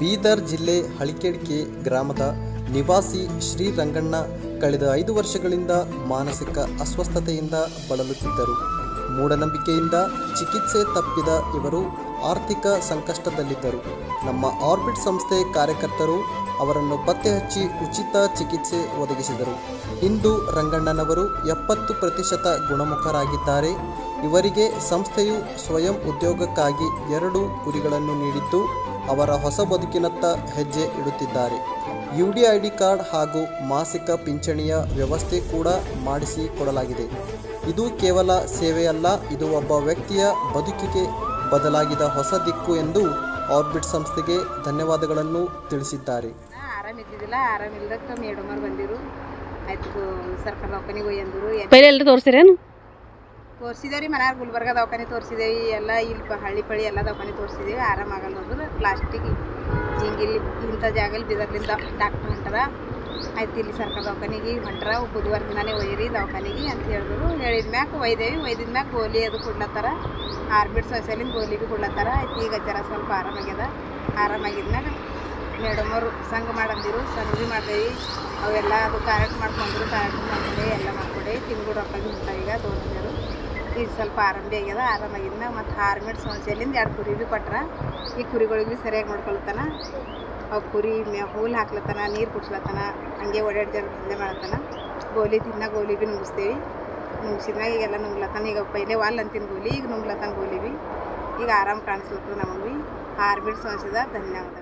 ಬೀದರ್ ಜಿಲ್ಲೆ ಹಳಿಕೆಡ್ಕೆ ಗ್ರಾಮದ ನಿವಾಸಿ ಶ್ರೀರಂಗಣ್ಣ ಕಳೆದ ಐದು ವರ್ಷಗಳಿಂದ ಮಾನಸಿಕ ಅಸ್ವಸ್ಥತೆಯಿಂದ ಬಳಲುತ್ತಿದ್ದರು. ಮೂಢನಂಬಿಕೆಯಿಂದ ಚಿಕಿತ್ಸೆ ತಪ್ಪಿದ ಇವರು ಆರ್ಥಿಕ ಸಂಕಷ್ಟದಲ್ಲಿದ್ದರು. ನಮ್ಮ ಆರ್ಬಿಟ್ ಸಂಸ್ಥೆ ಕಾರ್ಯಕರ್ತರು ಅವರನ್ನು ಪತ್ತೆ ಹಚ್ಚಿ ಉಚಿತ ಚಿಕಿತ್ಸೆ ಒದಗಿಸಿದರು. ಇಂದು ರಂಗಣ್ಣನವರು ಎಪ್ಪತ್ತು ಪ್ರತಿಶತ ಗುಣಮುಖರಾಗಿದ್ದಾರೆ. ಇವರಿಗೆ ಸಂಸ್ಥೆಯು ಸ್ವಯಂ ಉದ್ಯೋಗಕ್ಕಾಗಿ ಎರಡು ಕುರಿಗಳನ್ನು ನೀಡಿದ್ದು ಅವರ ಹೊಸ ಬದುಕಿನತ್ತ ಹೆಜ್ಜೆ ಇಡುತ್ತಿದ್ದಾರೆ. U D I D card ಹಾಗೂ ಮಾಸಿಕ ಪಿಂಚಣಿಯ ವ್ಯವಸ್ಥೆ ಕೂಡ ಮಾಡಿಸಿಕೊಡಲಾಗಿದೆ. ಇದು ಕೇವಲ ಸೇವೆಯಲ್ಲ ಇದು ಒಬ್ಬ ವ್ಯಕ್ತಿಯ ಬದುಕಿಗೆ ಬದಲಾಗಿದ ಹೊಸ ದಿಕ್ಕು ಎಂದು ಆರ್ಬಿಟ್ ಸಂಸ್ಥೆಗೆ ಧನ್ಯವಾದಗಳನ್ನು ತಿಳಿಸಿದ್ದಾರೆ. ಆರಾಮಿದ್ದಿದ್ದಿಲ್ಲ ಮೇಡಮರು ಬಂದಿರು ಆಯ್ತು ಸರ್ಕಾರ ಹೋಗಿ ಅಂದರು. ಪೈಲೆ ಎಲ್ಲರೂ ತೋರಿಸಿರೇನು? ತೋರಿಸಿದೇವ್ರಿ ಮನ್ಯಾಗ ಗುಲ್ಬರ್ಗ ದವಾಖಾನೆ ತೋರಿಸಿದೇವೆ ಎಲ್ಲ ಇಲ್ಲಿ ಹಳ್ಳಿ ಪಳ್ಳಿ ಎಲ್ಲ ದವಾಖಾನೆ ತೋರಿಸಿದೇವೆ ಆರಾಮಾಗಲ್ಲ ಅಂದ್ರೆ ಲಾಸ್ಟಿಗೆ ಹಿಂಗೆ ಇಲ್ಲಿ ಇಂಥ ಜಾಗಲ್ಲಿ ಬಿದರ್ಲಿಂದ ಡಾಕ್ಟ್ರ್ ಹೊಂಟಾರ ಆಯ್ತು ಇಲ್ಲಿ ಸರ್ಕಾರ ದವಾಖಾನಿಗೆ ಹೊಂಟ್ರ, ಬುಧವಾರ ದಿನಾನೇ ಒಯ್ಯಿರಿ ದವಾಖಾನಿಗೆ ಅಂತ ಹೇಳಿದ್ರು. ಹೇಳಿದ ಮ್ಯಾಕ ಒಯ್ದೇವಿ, ಒಯ್ದಿದ ಮ್ಯಾಕ ಗೋಲಿ ಅದು ಕೊಡ್ಲತ್ತಾರ. ಆರ್ಬಿಟ್ ಸೊಸೆಲಿಂದ ಗೋಲಿ ಬಿ ಕೊಡ್ಲತ್ತಾರ. ಆಯ್ತು ಈಗ ಜರ ಸ್ವಲ್ಪ ಆರಾಮಾಗ್ಯದ ಆರಾಮಾಗಿದ್ಮ್ಯಾಗ ಮೇಡಮ್ ಅವರು ಸಂಘ ಮಾಡಂದಿರು, ಸಂಘ ಭೀ ಮಾಡ್ದೇವಿ. ಅವೆಲ್ಲ ಅದು ಕರೆಕ್ಟ್ ಮಾಡ್ಕೊಂಡ್ರು ಕರೆಕ್ಟ್ ಮಾಡ್ಕೊಂಡೆ, ಎಲ್ಲ ಮಾಡ್ಕೊಂಡೆ. ತಿಂಗಳು ರೊಕ್ಕ ಈಗ ತೋರಿಸಿದ್ರು ಈಗ ಸ್ವಲ್ಪ ಆರಾಮ ಭೀ ಆಗ್ಯದ ಆರಾಮಾಗಿದ್ಮ್ಯಾಗ ಮತ್ತು ಹಾರ್ಮೆಟ್ ಸಂಸ್ಥೆಲಿಂದ ಎರಡು ಕುರಿ ಭೀ ಕೊಟ್ರ. ಈ ಕುರಿಗಳಿಗೆ ಭೀ ಸರಿಯಾಗಿ ನೋಡ್ಕೊಳ್ತಾನ ಅವು ಕುರಿ ಮೇ ಹುಲ್ಲು ಹಾಕ್ಲತ್ತಾನ, ನೀರು ಕುಡ್ಸ್ಲತ್ತಾನ, ಹಂಗೆ ಓಡಾಡಿ ಜನ ದಂಧೆ ಮಾಡತ್ತಾನ. ಗೋಲಿ ತಿನ್ನ ಗೋಲಿ ಭೀ ನುಂಗಿಸ್ತೀವಿ. ನುಂಗ್ಸಿದ್ಮ್ಯಾಗ ಈಗೆಲ್ಲ ನುಂಗ್ಲತ್ತಾನ. ಈಗ ಪೈಲೆ ವಾಲ್ ಅಂತಿನ ಗೋಲಿ, ಈಗ ನುಂಗ್ಲತ್ತಾನ ಗೋಲಿ ಭೀ. ಈಗ ಆರಾಮ್ ಕಾಣಿಸ್ಲತ್ತದ ನಮಗೆ ಭೀ. ಹಾರ್ಬಿಟ್ ಸಮಸ್ಯೆದ ಧನ್ಯವಾದ